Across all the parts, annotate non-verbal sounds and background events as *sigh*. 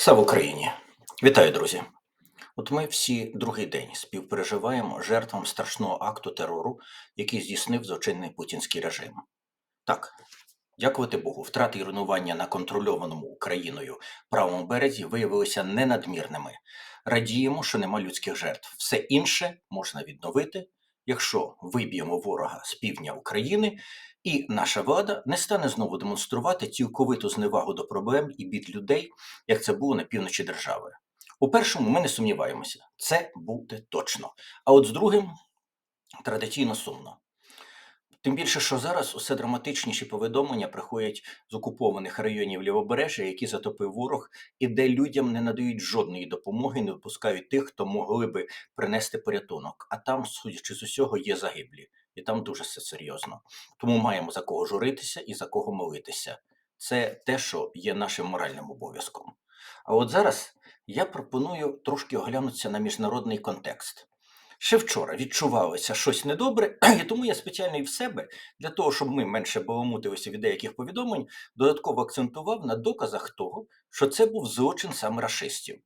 Слава Україні! Вітаю, друзі! От ми всі другий день співпереживаємо жертвам страшного акту терору, який здійснив злочинний путінський режим. Так, дякувати Богу, втрати і руйнування на контрольованому Україною правому березі виявилися ненадмірними. Радіємо, що нема людських жертв. Все інше можна відновити, якщо виб'ємо ворога з півдня України, і наша влада не стане знову демонструвати цілковиту зневагу до проблем і бід людей, як це було на півночі держави. У першому ми не сумніваємося, це буде точно. А от з другим традиційно сумно. Тим більше, що зараз усе драматичніші повідомлення приходять з окупованих районів Лівобережжя, які затопив ворог, і де людям не надають жодної допомоги, не допускають тих, хто могли би принести порятунок. А там, судячи з усього, є загиблі, і там дуже все серйозно. Тому маємо за кого журитися і за кого молитися. Це те, що є нашим моральним обов'язком. А от зараз я пропоную трошки оглянутися на міжнародний контекст. Ще вчора відчувалося щось недобре, *clears throat* і тому я спеціально і в себе, для того, щоб ми менше баламутилися від деяких повідомлень, додатково акцентував на доказах того, що це був злочин саме рашистів.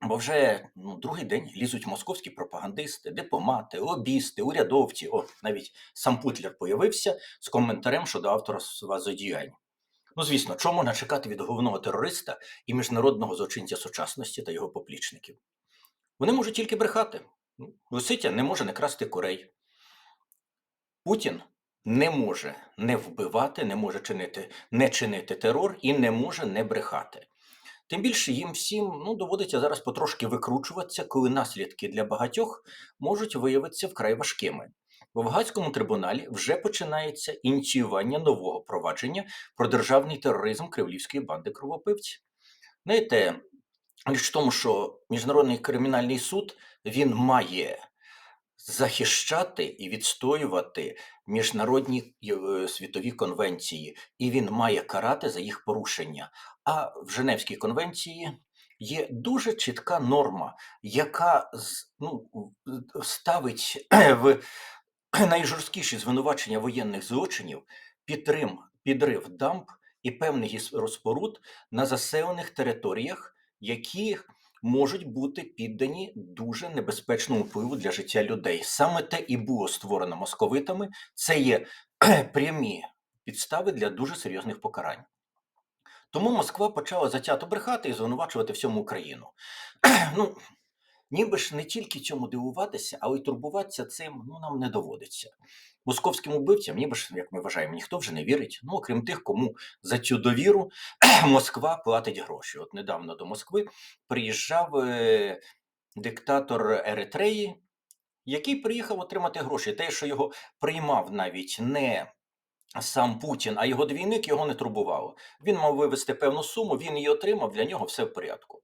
Бо вже ну, другий день лізуть московські пропагандисти, дипломати, лобісти, урядовці. О, навіть сам Путлер появився з коментарем щодо авторства зодіянь. Ну, звісно, чому можна чекати від головного терориста і міжнародного злочинця сучасності та його поплічників? Вони можуть тільки брехати. Ну, Лисиця не може не красти курей. Путін не може не вбивати, не може чинити, не чинити терор і не може не брехати. Тим більше їм всім ну, доводиться зараз потрошки викручуватися, коли наслідки для багатьох можуть виявитися вкрай важкими. В Афганському трибуналі вже починається ініціювання нового провадження про державний тероризм кремлівської банди кровопивців. Знаєте, річ в тому, що Міжнародний кримінальний суд він має захищати і відстоювати міжнародні е, світові конвенції, і він має карати за їх порушення. А в Женевській конвенції є дуже чітка норма, яка ну, ставить *clears throat* в найжорсткіші звинувачення воєнних злочинів, підрим, підрив дамб і певних розпоруд на заселених територіях, які можуть бути піддані дуже небезпечному впливу для життя людей. Саме те і було створено московитами. Це є *clears throat* прямі підстави для дуже серйозних покарань. Тому Москва почала затято брехати і звинувачувати всьому Україну. *clears throat* ну, ніби ж не тільки цьому дивуватися, але й турбуватися цим ну, нам не доводиться. Московським убивцям, ніби ж, як ми вважаємо, ніхто вже не вірить. Ну, окрім тих, кому за цю довіру *clears throat* Москва платить гроші. От недавно до Москви приїжджав е, диктатор Еритреї, який приїхав отримати гроші. Те, що його приймав навіть не сам Путін, а його двійник його не турбувало. Він мав вивести певну суму, він її отримав, для нього все в порядку.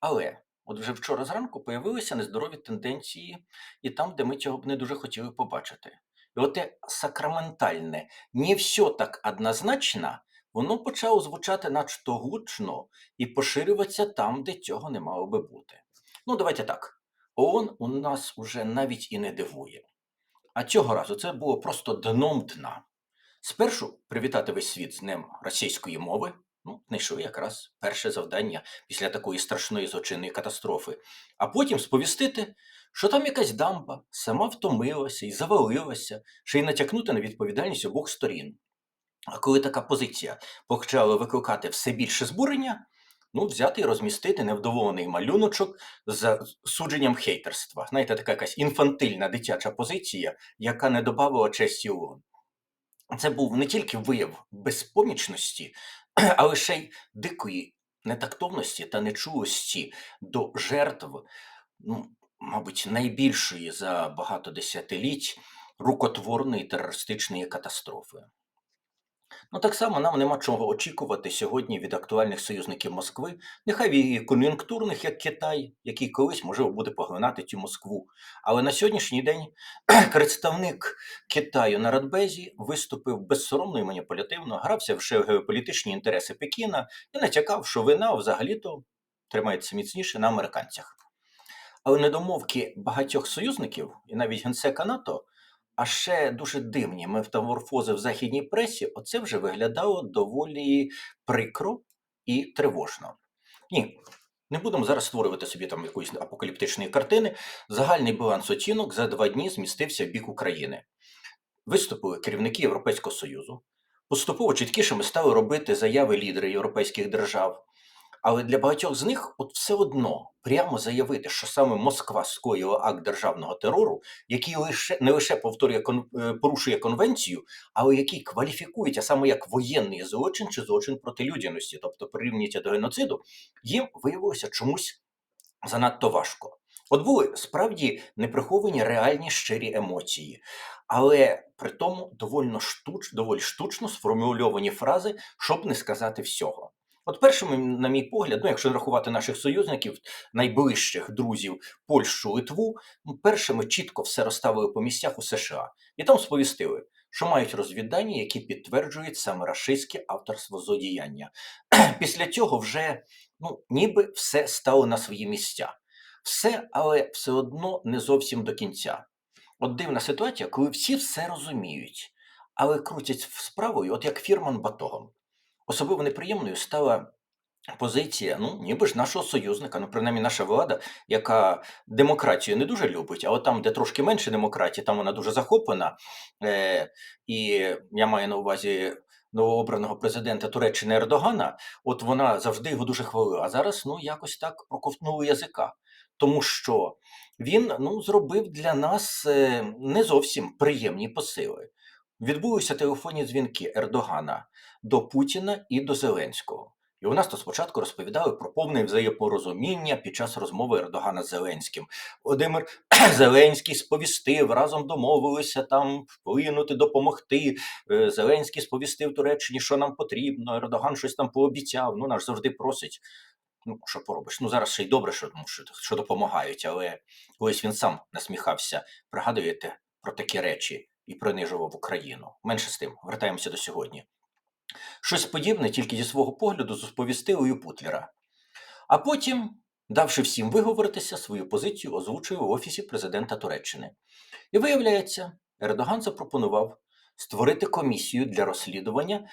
Але от вже вчора зранку появилися нездорові тенденції і там, де ми цього б не дуже хотіли побачити. І оте сакраментальне, не все так однозначно, воно почало звучати начебто гучно і поширюватися там, де цього не мало би бути. Ну, давайте так. ООН у нас уже навіть і не дивує. А цього разу це було просто дном дна. Спершу привітати весь світ з Днем російської мови. Ну, знайшли якраз перше завдання після такої страшної злочинної катастрофи, а потім сповістити, що там якась дамба сама втомилася і завалилася, ще й натякнути на відповідальність обох сторін. А коли така позиція почала викликати все більше збурення, ну, взяти і розмістити невдоволений малюночок з судженням хейтерства. Знаєте, така якась інфантильна дитяча позиція, яка не додавала честі ООН. Це був не тільки вияв безпомічності, *clears throat* але ще й дикої нетактовності та нечулості до жертв, ну, мабуть, найбільшої за багато десятиліть рукотворної терористичної катастрофи. Ну, так само нам нема чого очікувати сьогодні від актуальних союзників Москви, нехай і кон'юнктурних, як Китай, який колись можливо буде поглинати цю Москву. Але на сьогоднішній день *clears throat* представник Китаю на Радбезі виступив безсоромно і маніпулятивно, грався в геополітичні інтереси Пекіна і натякав, що вина взагалі-то тримається міцніше на американцях. Але недомовки багатьох союзників і навіть генсека НАТО а ще дуже дивні метаморфози в західній пресі, оце вже виглядало доволі прикро і тривожно. Ні. Не будемо зараз створювати собі там якоїсь апокаліптичної картини. Загальний баланс оцінок за два дні змістився в бік України. Виступили керівники Європейського Союзу. Поступово чіткішими стали робити заяви лідери європейських держав. Але для багатьох з них от все одно прямо заявити, що саме Москва скоїла акт державного терору, який лише не лише повторює е, порушує конвенцію, але який кваліфікується саме як воєнний злочин чи злочин проти людяності, тобто прирівнюється до геноциду, їм виявилося чомусь занадто важко. От були справді неприховані реальні щирі емоції, але при тому довольно штуч, доволі штучно сформульовані фрази, щоб не сказати всього. От першими, на мій погляд, ну якщо рахувати наших союзників, найближчих друзів Польщу, Литву, першими чітко все розставили по місцях у США і там сповістили, що мають розвіддані, які підтверджують саме рашистське авторство злодіяння. *clears throat* Після цього вже ну, ніби все стало на свої місця. Все, але все одно не зовсім до кінця. От дивна ситуація, коли всі все розуміють, але крутять справою, от як фірман батогом. Особливо неприємною стала позиція, ну, ніби ж нашого союзника, ну, принаймні наша влада, яка демократію не дуже любить, а от там, де трошки менше демократії, там вона дуже захоплена. Е, І я маю на увазі новообраного президента Туреччини Ердогана, от вона завжди його дуже хвалила. А зараз ну, якось так проковтнули язика. Тому що він ну, зробив для нас е, не зовсім приємні посили. Відбулися телефонні дзвінки Ердогана до Путіна і до Зеленського. І у нас то спочатку розповідали про повне взаєморозуміння під час розмови Ердогана з Зеленським. Володимир *clears throat* Зеленський сповістив, разом домовилися там вплинути, допомогти. Е, Зеленський сповістив Туреччині, що нам потрібно. Ердоган щось там пообіцяв. Ну, наш завжди просить. Ну, що поробиш? Ну зараз ще й добре, що, що, що допомагають, але колись він сам насміхався. Пригадуєте про такі речі і принижував Україну. Менше з тим, вертаємося до сьогодні. Щось подібне тільки зі свого погляду сповістили у Путлера. А потім, давши всім виговоритися, свою позицію озвучив в Офісі президента Туреччини. І виявляється, Ердоган запропонував створити комісію для розслідування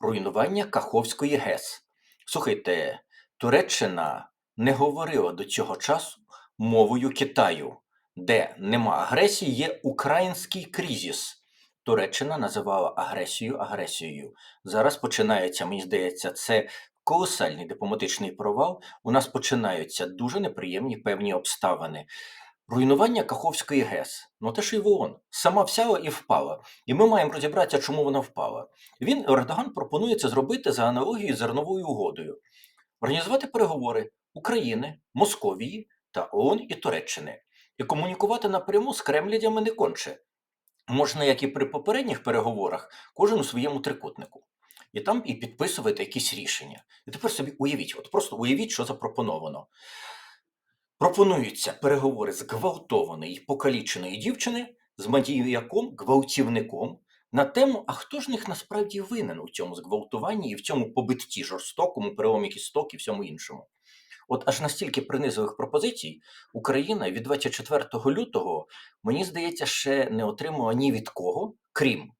руйнування Каховської ГЕС. Слухайте, Туреччина не говорила до цього часу мовою Китаю, де нема агресії, є український кризис. Туреччина називала агресію агресією. Зараз починається, мені здається, це колосальний дипломатичний провал. У нас починаються дуже неприємні певні обставини. Руйнування Каховської ГЕС, ну те ж і ВООН, сама взяла і впала. І ми маємо розібратися, чому вона впала. Він Ердоган пропонує це зробити за аналогією зерновою угодою, організувати переговори України, Московії та ООН і Туреччини і комунікувати напряму з Кремлядями не конче. Можна, як і при попередніх переговорах, кожен у своєму трикутнику. І там і підписувати якісь рішення. І тепер собі уявіть, от просто уявіть, що запропоновано. Пропонуються переговори з гвалтованої покаліченої дівчини з маньяком, гвалтівником на тему, а хто ж них насправді винен у цьому зґвалтуванні і в цьому побитті жорстокому, переломі кісток і всьому іншому. От аж настільки принизових пропозицій Україна від 24 лютого, мені здається, ще не отримала ні від кого, крім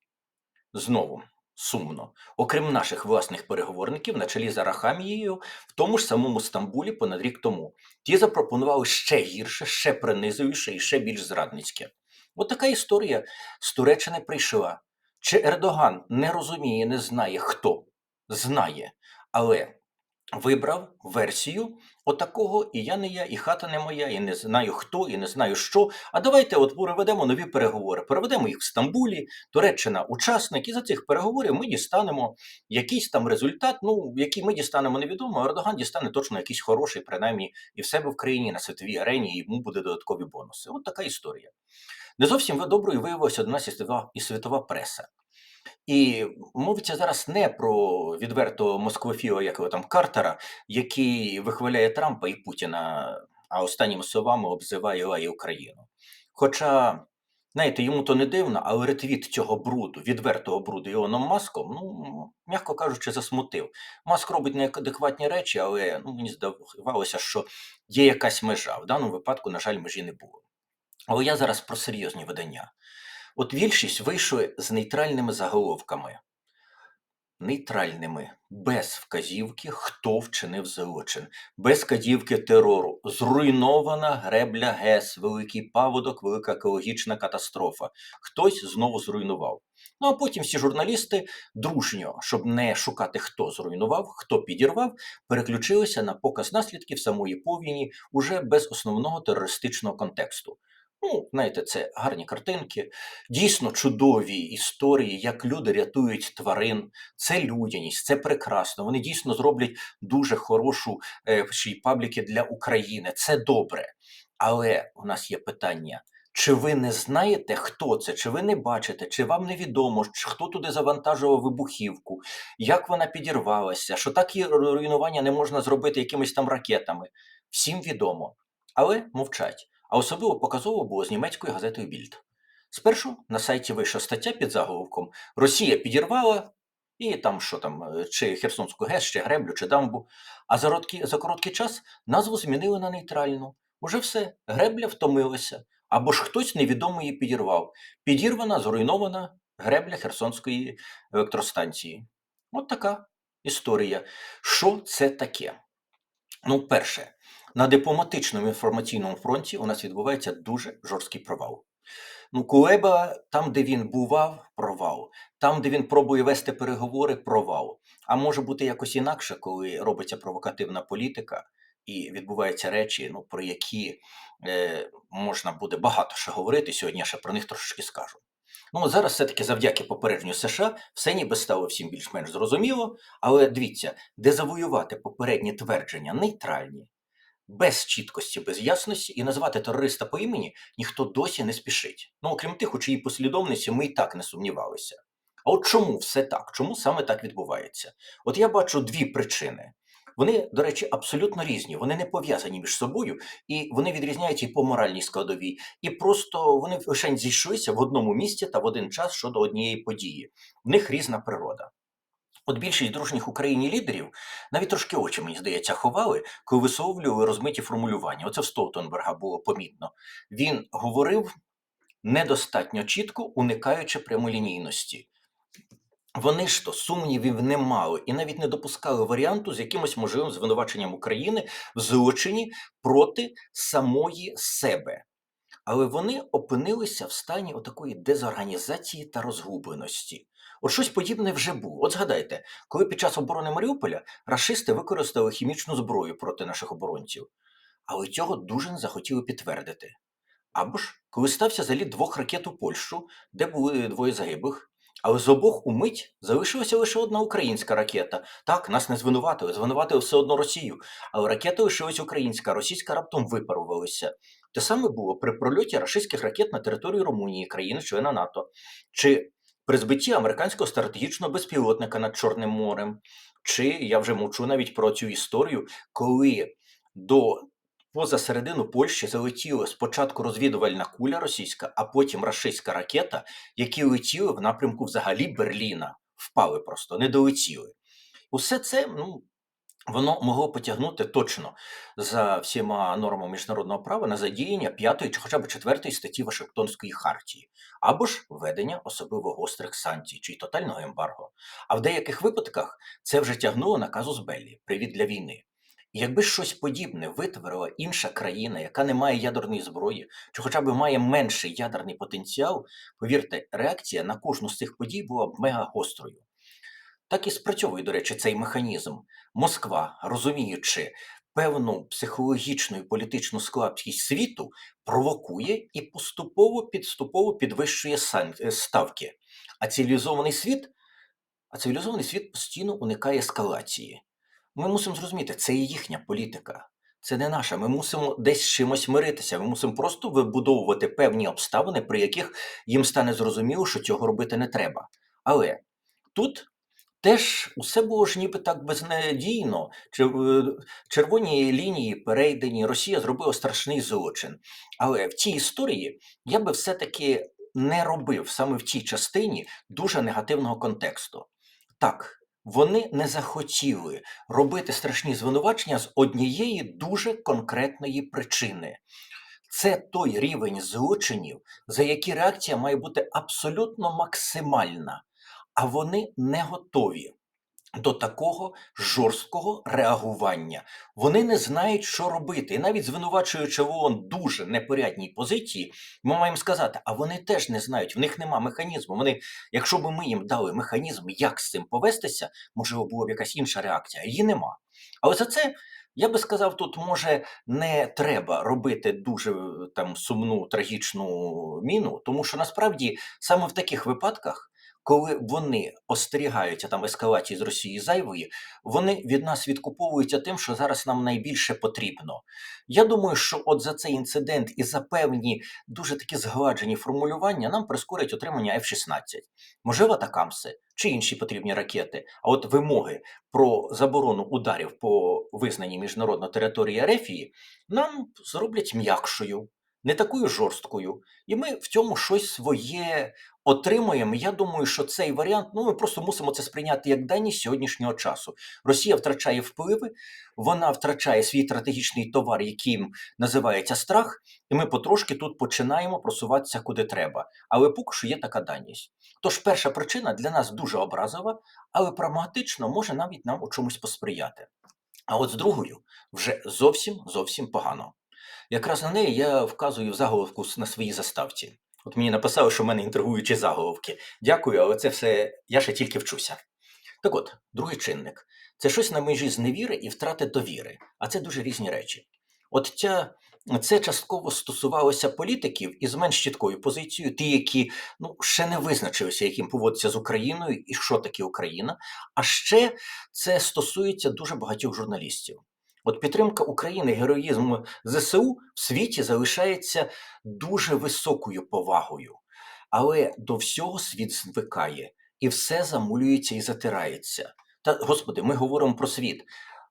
знову сумно, окрім наших власних переговорників на чолі з Арахамією, в тому ж самому Стамбулі понад рік тому. Ті запропонували ще гірше, ще принизовіше і ще більш зрадницьке. От така історія з Туреччини прийшла. Чи Ердоган не розуміє, не знає хто знає, але вибрав версію отакого, і я не я, і хата не моя, і не знаю хто, і не знаю що. А давайте от проведемо нові переговори. Проведемо їх в Стамбулі, Туреччина учасник, і за цих переговорів ми дістанемо якийсь там результат. Ну, який ми дістанемо, невідомо. Ердоган дістане точно якийсь хороший, принаймні, і в себе в країні на світовій арені, і йому буде додаткові бонуси. От така історія. Не зовсім доброю виявилася до нас і світова преса. І мовиться зараз не про відверто москвофіла, як його там Картера, який вихваляє Трампа і Путіна, а останніми словами обзиває лає Україну. Хоча, знаєте, йому то не дивно, але ретвіт цього бруду, відвертого бруду Іоном Маском, ну, м'яко кажучи, засмутив. Маск робить неадекватні речі, але ну, мені здавалося, що є якась межа. В даному випадку, на жаль, межі не було. Але я зараз про серйозні видання. От більшість вийшли з нейтральними заголовками. нейтральними, без вказівки, хто вчинив злочин, без вказівки терору. Зруйнована гребля ГЕС, великий паводок, велика екологічна катастрофа. Хтось знову зруйнував. Ну а потім всі журналісти дружньо, щоб не шукати, хто зруйнував, хто підірвав, переключилися на показ наслідків самої повені уже без основного терористичного контексту. Ну, знаєте, це гарні картинки, дійсно чудові історії, як люди рятують тварин. Це людяність, це прекрасно. Вони дійсно зроблять дуже хорошу е, пабліки для України. Це добре. Але у нас є питання. Чи ви не знаєте, хто це? Чи ви не бачите, чи вам невідомо, хто туди завантажував вибухівку, як вона підірвалася, що такі руйнування не можна зробити якимись там ракетами? Всім відомо, але мовчать. А особливо показово було з німецькою газетою Більд. Спершу на сайті вийшла стаття під заголовком Росія підірвала і там що там, е, чи Херсонську ГЕС, чи Греблю, чи дамбу. А за короткий, за короткий час назву змінили на нейтральну. Уже все, гребля втомилася, або ж хтось невідомий її підірвав. Підірвана, зруйнована гребля Херсонської електростанції. От така історія. Що це таке? Ну, перше, на дипломатичному інформаційному фронті у нас відбувається дуже жорсткий провал. Ну, Кулеба, там, де він бував, провал. Там, де він пробує вести переговори, провал. А може бути якось інакше, коли робиться провокативна політика і відбуваються речі, ну, про які е, можна буде багато ще говорити. Сьогодні я ще про них трошечки скажу. Ну, зараз все-таки завдяки попередженню США все ніби стало всім більш-менш зрозуміло, але дивіться, де завоювати попередні твердження нейтральні, без чіткості, без ясності, і назвати терориста по імені ніхто досі не спішить. Ну, окрім тих, у чиїй послідовниці ми і так не сумнівалися. А от чому все так? Чому саме так відбувається? От я бачу дві причини. Вони, до речі, абсолютно різні, вони не пов'язані між собою, і вони відрізняються і по моральній складовій, і просто вони лише зійшлися в одному місці та в один час щодо однієї події. В них різна природа. От більшість дружніх Україні лідерів навіть трошки очі, мені здається, ховали, коли висловлювали розмиті формулювання. Оце в Столтенберга було помітно. Він говорив недостатньо чітко, уникаючи прямолінійності. Вони ж то сумнівів не мали і навіть не допускали варіанту з якимось можливим звинуваченням України в злочині проти самої себе. Але вони опинилися в стані отакої дезорганізації та розгубленості. От щось подібне вже було. От згадайте, коли під час оборони Маріуполя рашисти використали хімічну зброю проти наших оборонців, але цього дуже не захотіли підтвердити. Або ж коли стався заліт двох ракет у Польщу, де були двоє загиблих, але з обох умить залишилася лише одна українська ракета. Так, нас не звинуватили, звинуватили все одно Росію. Але ракета лишилась українська, російська раптом випарувалася. Те саме було при прольоті рашистських ракет на територію Румунії, країни-члена НАТО, чи при збитті американського стратегічного безпілотника над Чорним морем. Чи я вже мовчу навіть про цю історію, коли до поза середину Польщі залетіла спочатку розвідувальна куля російська, а потім рашистська ракета, які летіли в напрямку взагалі Берліна, впали просто, не долетіли. Усе це ну, воно могло потягнути точно за всіма нормами міжнародного права на задіяння п'ятої чи хоча б четвертої статті Вашингтонської хартії, або ж введення особливо гострих санкцій чи тотального ембарго. А в деяких випадках це вже тягнуло на казус Беллі привід для війни. Якби щось подібне витворила інша країна, яка не має ядерної зброї, чи хоча б має менший ядерний потенціал, повірте, реакція на кожну з цих подій була б мега гострою. Так і спрацьовує, до речі, цей механізм. Москва, розуміючи певну психологічну і політичну слабкість світу, провокує і поступово підступово підвищує е, ставки. А цивілізований світ, а цивілізований світ постійно уникає ескалації. Ми мусимо зрозуміти, це і їхня політика. Це не наша. Ми мусимо десь з чимось миритися. Ми мусимо просто вибудовувати певні обставини, при яких їм стане зрозуміло, що цього робити не треба. Але тут теж усе було ж ніби так безнадійно. Чер- Червоні лінії перейдені, Росія зробила страшний злочин. Але в цій історії я би все-таки не робив саме в цій частині дуже негативного контексту. Так, вони не захотіли робити страшні звинувачення з однієї дуже конкретної причини. Це той рівень злочинів, за які реакція має бути абсолютно максимальна, а вони не готові. До такого жорсткого реагування. Вони не знають, що робити. І навіть звинувачуючи в ООН дуже непорядній позиції, ми маємо сказати, а вони теж не знають, в них нема механізму. Вони, якщо б ми їм дали механізм, як з цим повестися, можливо, була б якась інша реакція. Її нема. Але за це. Я би сказав, тут може не треба робити дуже е, там сумну трагічну міну, тому що насправді саме в таких випадках коли вони остерігаються там ескалації з Росії зайвої, вони від нас відкуповуються тим, що зараз нам найбільше потрібно. Я думаю, що от за цей інцидент і за певні дуже такі згладжені формулювання нам прискорять отримання F-16, можливо, Такамси чи інші потрібні ракети. А от вимоги про заборону ударів по визнаній міжнародно території Арефії нам зроблять м'якшою. Не такою жорсткою, і ми в цьому щось своє отримуємо. Я думаю, що цей варіант, ну ми просто мусимо це сприйняти як даність сьогоднішнього часу. Росія втрачає впливи, вона втрачає свій стратегічний товар, яким називається страх, і ми потрошки тут починаємо просуватися куди треба. Але поки що є така даність. Тож перша причина для нас дуже образова, але прагматично може навіть нам у чомусь посприяти. А от з другою вже зовсім зовсім погано. Якраз на неї я вказую в заголовку на своїй заставці. От мені написали, що в мене інтригуючі заголовки. Дякую, але це все я ще тільки вчуся. Так от, другий чинник це щось на межі зневіри і втрати довіри, а це дуже різні речі. От ця, це частково стосувалося політиків із менш чіткою позицією, ті, які ну, ще не визначилися, яким поводиться з Україною і що таке Україна. А ще це стосується дуже багатьох журналістів. От підтримка України, героїзм ЗСУ в світі залишається дуже високою повагою, але до всього світ звикає і все замулюється і затирається. Та господи, ми говоримо про світ.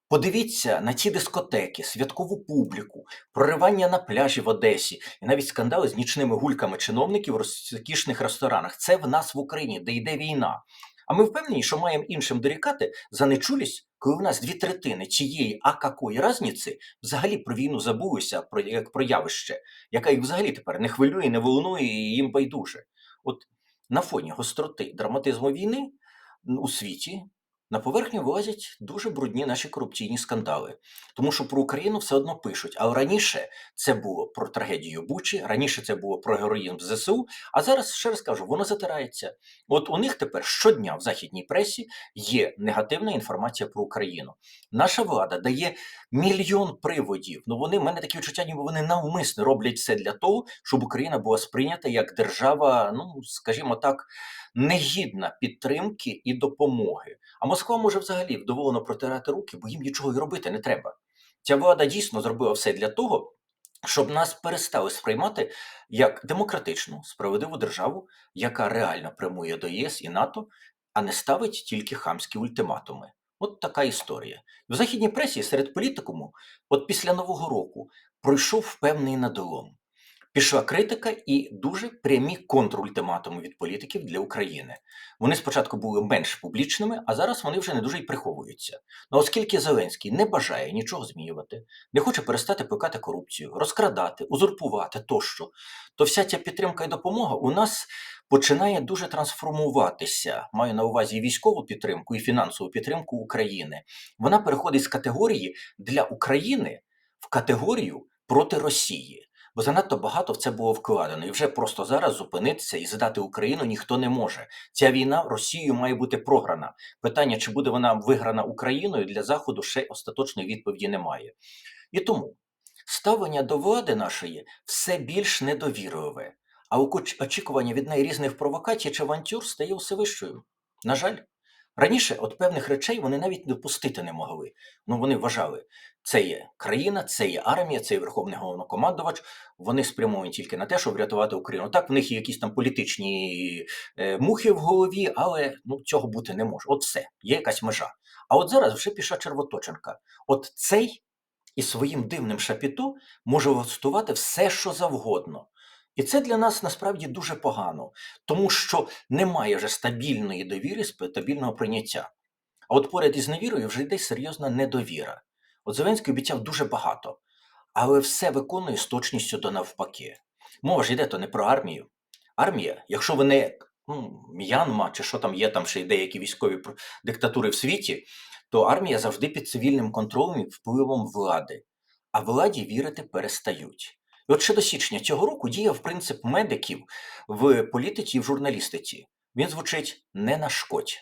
Подивіться на ці дискотеки, святкову публіку, проривання на пляжі в Одесі і навіть скандали з нічними гульками чиновників в розкішних ресторанах. Це в нас в Україні, де йде війна. А ми впевнені, що маємо іншим дорікати за нечулість, коли в нас дві третини чиєї, а какої разниці взагалі про війну забулися про як про явище, яка їх взагалі тепер не хвилює, не волнує і їм байдуже. От на фоні гостроти драматизму війни у світі на поверхню вилазять дуже брудні наші корупційні скандали, тому що про Україну все одно пишуть. Але раніше це було про трагедію Бучі, раніше це було про героїзм ЗСУ. А зараз ще раз кажу, воно затирається. От у них тепер щодня в західній пресі є негативна інформація про Україну. Наша влада дає мільйон приводів. Ну вони в мене такі відчуття, ніби вони навмисно роблять все для того, щоб Україна була сприйнята як держава, ну скажімо так негідна підтримки і допомоги. А Москва може взагалі вдоволено протирати руки, бо їм нічого й робити не треба. Ця влада дійсно зробила все для того, щоб нас перестали сприймати як демократичну, справедливу державу, яка реально прямує до ЄС і НАТО, а не ставить тільки хамські ультиматуми. От така історія. В західній пресі серед політикуму, от після Нового року, пройшов певний надолом. Пішла критика і дуже прямі контрультиматуми від політиків для України. Вони спочатку були менш публічними, а зараз вони вже не дуже й приховуються. Ну оскільки Зеленський не бажає нічого змінювати, не хоче перестати плекати корупцію, розкрадати, узурпувати тощо, то вся ця підтримка і допомога у нас починає дуже трансформуватися. Маю на увазі і військову підтримку і фінансову підтримку України. Вона переходить з категорії для України в категорію проти Росії бо занадто багато в це було вкладено, і вже просто зараз зупинитися і здати Україну ніхто не може. Ця війна Росією має бути програна. Питання, чи буде вона виграна Україною для Заходу, ще остаточної відповіді немає. І тому ставлення до влади нашої все більш недовірливе, а очікування від неї різних провокацій чи авантюр стає все вищою. На жаль. Раніше от певних речей вони навіть допустити не могли. Ну вони вважали, це є країна, це є армія, це є верховний головнокомандувач. Вони спрямовані тільки на те, щоб врятувати Україну. Так, в них є якісь там політичні е, мухи в голові, але ну цього бути не може. От все, є якась межа. А от зараз вже пішла червоточинка. От цей і своїм дивним шапіто може влаштувати все, що завгодно. І це для нас насправді дуже погано, тому що немає вже стабільної довіри, стабільного прийняття. А от поряд із невірою вже йде серйозна недовіра. От Зеленський обіцяв дуже багато, але все виконує з точністю до навпаки. Мова ж йде то не про армію. Армія, якщо ви не ну, М'янма, чи що там є, там ще й деякі військові диктатури в світі, то армія завжди під цивільним контролем і впливом влади, а владі вірити перестають. І от ще до січня цього року діяв принцип медиків в політиці і в журналістиці. Він звучить не нашкодь.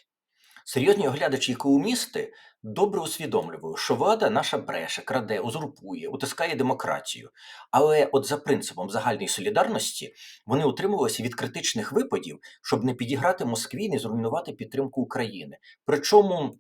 Серйозні оглядачі і колумністи добре усвідомлювали, що влада наша бреше, краде, узурпує, утискає демократію. Але от за принципом загальної солідарності вони утримувалися від критичних випадів, щоб не підіграти Москві, не зруйнувати підтримку України. Причому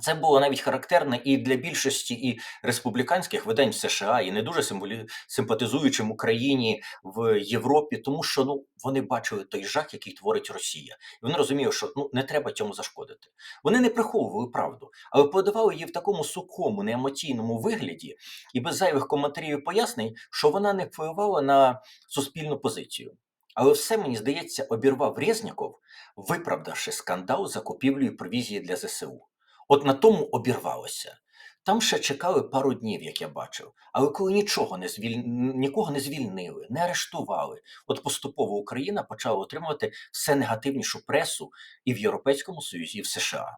це було навіть характерно і для більшості і республіканських видань в США, і не дуже символі... симпатизуючим Україні в Європі, тому що ну вони бачили той жах, який творить Росія, і вони розуміли, що ну не треба цьому зашкодити. Вони не приховували правду, але подавали її в такому сухому, неемоційному вигляді і без зайвих коментарів і пояснень, що вона не впливала на суспільну позицію. Але все мені здається, обірвав Резніков, виправдавши скандал закупівлею провізії для ЗСУ. От на тому обірвалося. Там ще чекали пару днів, як я бачив. Але коли нічого не звіль... нікого не звільнили, не арештували, от поступово Україна почала отримувати все негативнішу пресу і в Європейському Союзі, і в США.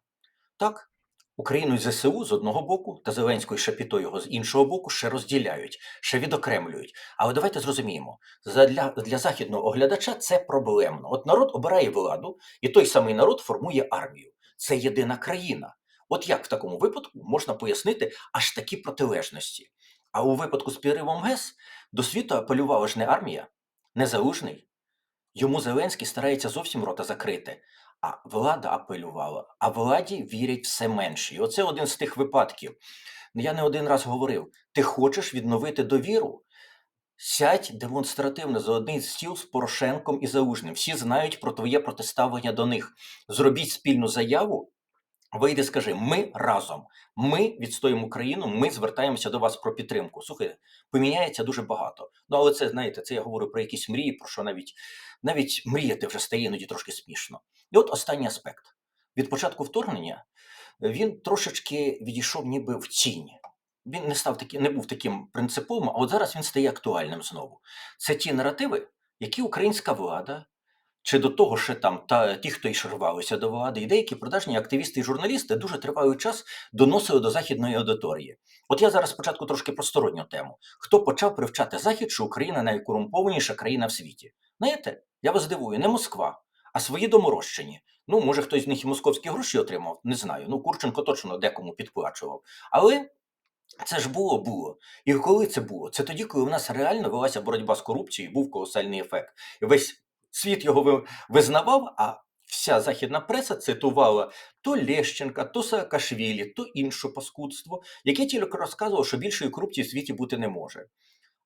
Так, Україну і ЗСУ з одного боку та Зеленського і Шапіто його з іншого боку ще розділяють, ще відокремлюють. Але давайте зрозуміємо, для, для західного оглядача це проблемно. От народ обирає владу, і той самий народ формує армію. Це єдина країна. От як в такому випадку можна пояснити аж такі протилежності? А у випадку з підривом ГЕС до світу апелювала ж не армія, не залужний. Йому Зеленський старається зовсім рота закрити, а влада апелювала, а владі вірять все менше. І оце один з тих випадків. Я не один раз говорив: ти хочеш відновити довіру? Сядь демонстративно за один стіл з Порошенком і Залужним. Всі знають про твоє протиставлення до них. Зробіть спільну заяву. Вийди, скажи, ми разом, ми відстоїмо Україну, ми звертаємося до вас про підтримку. Слухайте, поміняється дуже багато. Ну але це знаєте, це я говорю про якісь мрії, про що навіть навіть мріяти вже стає іноді трошки смішно. І от останній аспект від початку вторгнення він трошечки відійшов, ніби в тінь. Він не став таки, не був таким принциповим, а от зараз він стає актуальним знову. Це ті наративи, які українська влада чи до того, що там та ті, хто й рвалися до влади, і деякі продажні активісти і журналісти дуже тривалий час доносили до західної аудиторії. От я зараз спочатку трошки про сторонню тему. Хто почав привчати Захід, що Україна найкорумпованіша країна в світі? Знаєте, я вас дивую, не Москва, а свої доморощені. Ну, може, хтось з них і московські гроші отримав, не знаю. Ну, Курченко точно декому підплачував. Але це ж було було. І коли це було? Це тоді, коли в нас реально велася боротьба з корупцією, був колосальний ефект. Весь світ його визнавав, а вся західна преса цитувала то Лещенка, то Саакашвілі, то інше паскудство, яке тільки розказувало, що більшої корупції в світі бути не може.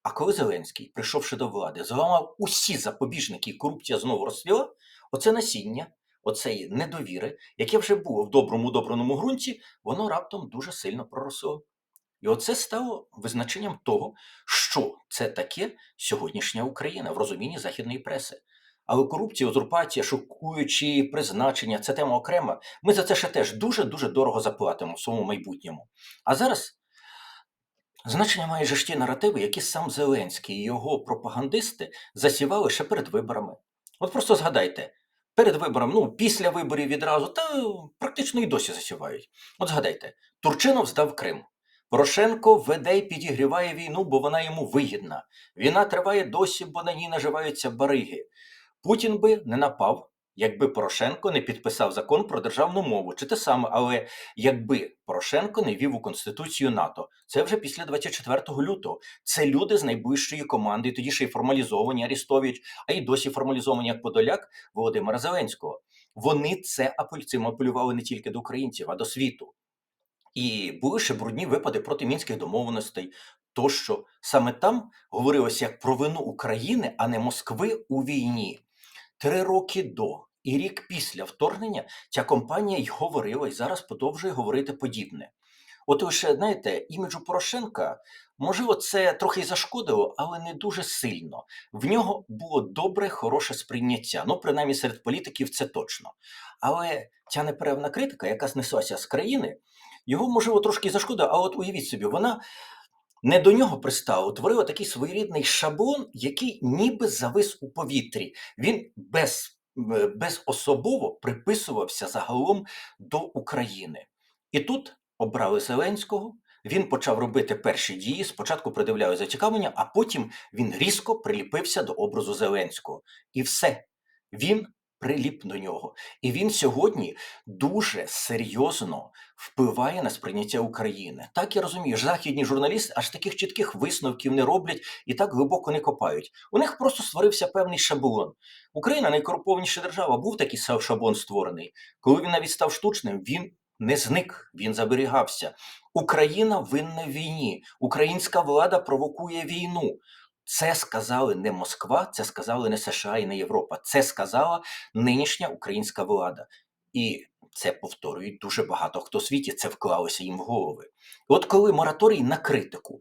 А коли Зеленський, прийшовши до влади, зламав усі запобіжники, і корупція знову розцвіла, оце насіння, оцеї недовіри, яке вже було в доброму добраному ґрунті, воно раптом дуже сильно проросло. І оце стало визначенням того, що це таке сьогоднішня Україна в розумінні західної преси. Але корупція, узурпація, шокуючі призначення це тема окрема. Ми за це ще теж дуже-дуже дорого заплатимо в своєму майбутньому. А зараз значення має ж наративи, які сам Зеленський і його пропагандисти засівали ще перед виборами. От просто згадайте, перед вибором, ну, після виборів відразу, та практично і досі засівають. От згадайте, Турчинов здав Крим. Порошенко веде і підігріває війну, бо вона йому вигідна. Війна триває досі, бо на ній наживаються бариги. Путін би не напав, якби Порошенко не підписав закон про державну мову, чи те саме, але якби Порошенко не вів у Конституцію НАТО, це вже після 24 лютого. Це люди з найближчої команди, тоді ще й формалізовані Арістович, а й досі формалізовані як Подоляк Володимира Зеленського. Вони це цим апелювали не тільки до українців, а до світу. І були ще брудні випади проти мінських домовленостей. Тощо саме там говорилося як про вину України, а не Москви у війні. Три роки до і рік після вторгнення ця компанія й говорила і зараз продовжує говорити подібне. От лише, знаєте, іміджу Порошенка, можливо, це трохи зашкодило, але не дуже сильно. В нього було добре, хороше сприйняття. Ну, принаймні серед політиків це точно. Але ця неперевна критика, яка знеслася з країни, його, можливо, трошки зашкодила, а от уявіть собі, вона не до нього пристала, утворила такий своєрідний шаблон, який ніби завис у повітрі. Він без безособово приписувався загалом до України. І тут обрали Зеленського. Він почав робити перші дії. Спочатку придивляли зацікавлення, а потім він різко приліпився до образу Зеленського. І все. Він приліп до нього. І він сьогодні дуже серйозно впливає на сприйняття України. Так я розумію, західні журналісти аж таких чітких висновків не роблять і так глибоко не копають. У них просто створився певний шаблон. Україна найкорумпованіша держава. Був такий шаблон створений. Коли він навіть став штучним, він не зник, він заберігався. Україна винна в війні. Українська влада провокує війну. Це сказали не Москва, це сказали не США і не Європа. Це сказала нинішня українська влада. І це повторюють дуже багато хто в світі. Це вклалося їм в голови. От коли мораторій на критику,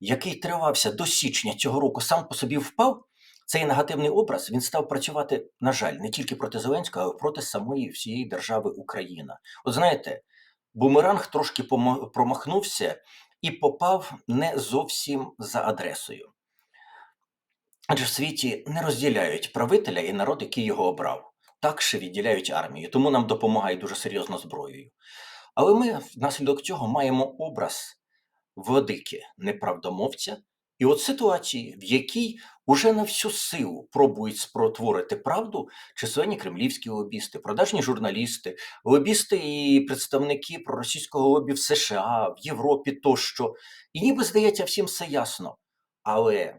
який тривався до січня цього року, сам по собі впав, цей негативний образ він став працювати, на жаль, не тільки проти Зеленського, але проти самої всієї держави Україна. От знаєте, бумеранг трошки промахнувся і попав не зовсім за адресою. Адже в світі не розділяють правителя і народ, який його обрав. Так ще відділяють армію, тому нам допомагає дуже серйозно зброєю. Але ми внаслідок цього маємо образ владики, неправдомовця, і от ситуації, в якій уже на всю силу пробують спротворити правду численні кремлівські лобісти, продажні журналісти, лобісти і представники проросійського лобі в США, в Європі тощо. І ніби здається, всім все ясно. Але,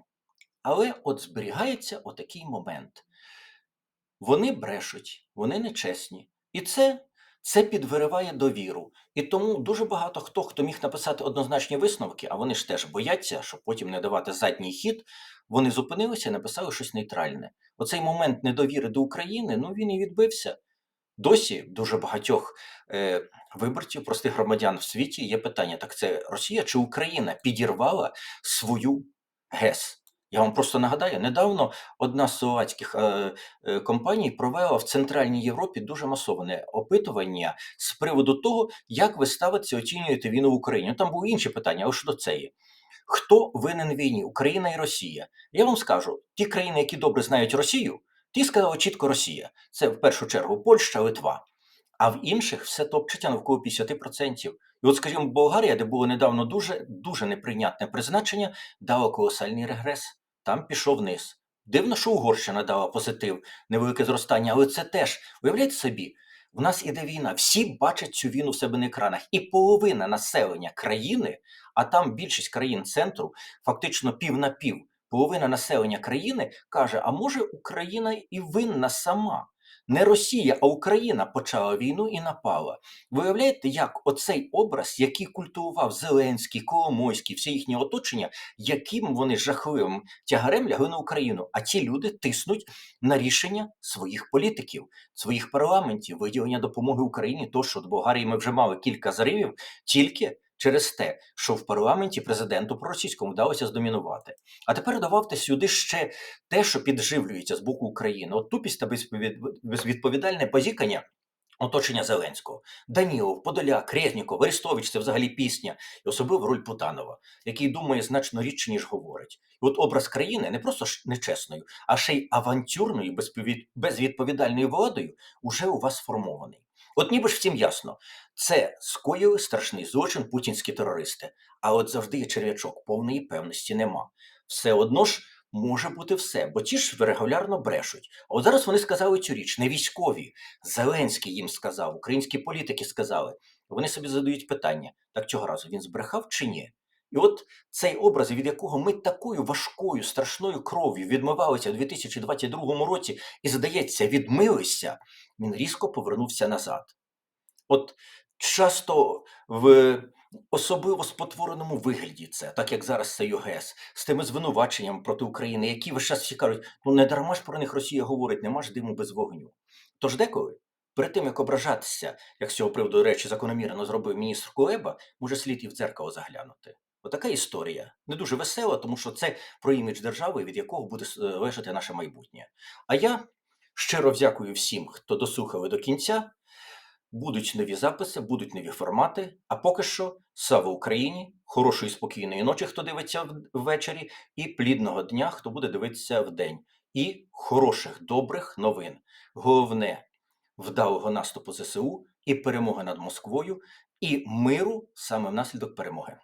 але от зберігається отакий момент. Вони брешуть, вони нечесні. І це, це підвириває довіру. І тому дуже багато хто, хто міг написати однозначні висновки, а вони ж теж бояться, щоб потім не давати задній хід, вони зупинилися і написали щось нейтральне. Оцей момент недовіри до України, ну він і відбився. Досі дуже багатьох е, виборців, простих громадян в світі є питання: так це Росія чи Україна підірвала свою ГЕС? Я вам просто нагадаю, недавно одна з словацьких е, е, компаній провела в Центральній Європі дуже масоване опитування з приводу того, як ви ставитеся, оцінюєте війну в Україні. Ну, Там були інші питання, але щодо цієї. Хто винен війні? Україна і Росія. Я вам скажу, ті країни, які добре знають Росію, ті сказали чітко Росія. Це в першу чергу Польща, Литва. А в інших все топчеться навколо 50%. І от, скажімо, Болгарія, де було недавно дуже дуже неприйнятне призначення, дала колосальний регрес. Там пішов вниз. Дивно, що Угорщина дала позитив, невелике зростання, але це теж, уявляйте собі, в нас іде війна, всі бачать цю війну в себе на екранах, і половина населення країни, а там більшість країн центру, фактично пів на пів, половина населення країни каже: а може Україна і винна сама? Не Росія, а Україна почала війну і напала. Виявляєте, як оцей образ, який культував Зеленський, Коломойський, все їхнє оточення, яким вони жахливим тягарем лягли на Україну. А ці люди тиснуть на рішення своїх політиків, своїх парламентів, виділення допомоги Україні. То що от Болгарії ми вже мали кілька заривів тільки через те, що в парламенті президенту проросійському вдалося здомінувати. А тепер додавте сюди ще те, що підживлюється з боку України. От тупість та безвідповідальне позікання. Оточення Зеленського, Данілов, Подоляк, Резніков, Арестович це взагалі пісня, і особливо роль Путанова, який думає значно рідше, ніж говорить. І от образ країни не просто нечесною, а ще й авантюрною, безвідповідальною владою уже у вас сформований. От ніби ж всім ясно, це скоїли страшний злочин путінські терористи, а от завжди є черв'ячок, повної певності нема. Все одно ж може бути все, бо ті ж регулярно брешуть. А от зараз вони сказали цю річ, не військові. Зеленський їм сказав, українські політики сказали. Вони собі задають питання: так цього разу він збрехав чи ні? І от цей образ, від якого ми такою важкою, страшною кров'ю відмивалися у 2022 році, і, здається, відмилися, він різко повернувся назад. От часто в особливо спотвореному вигляді це, так як зараз це ЮГЕС, з тими звинуваченнями проти України, які весь час всі кажуть, ну не дарма ж про них Росія говорить, нема ж диму без вогню. Тож деколи, перед тим як ображатися, як з цього приводу, речі, закономірно зробив міністр Кулеба, може слід і в дзеркало заглянути. Отака історія не дуже весела, тому що це про імідж держави, від якого буде залежати наше майбутнє. А я щиро дякую всім, хто дослухали до кінця. Будуть нові записи, будуть нові формати. А поки що, слава Україні, хорошої спокійної ночі, хто дивиться ввечері, і плідного дня, хто буде дивитися вдень. і хороших, добрих новин. Головне вдалого наступу ЗСУ і перемоги над Москвою, і миру саме внаслідок перемоги.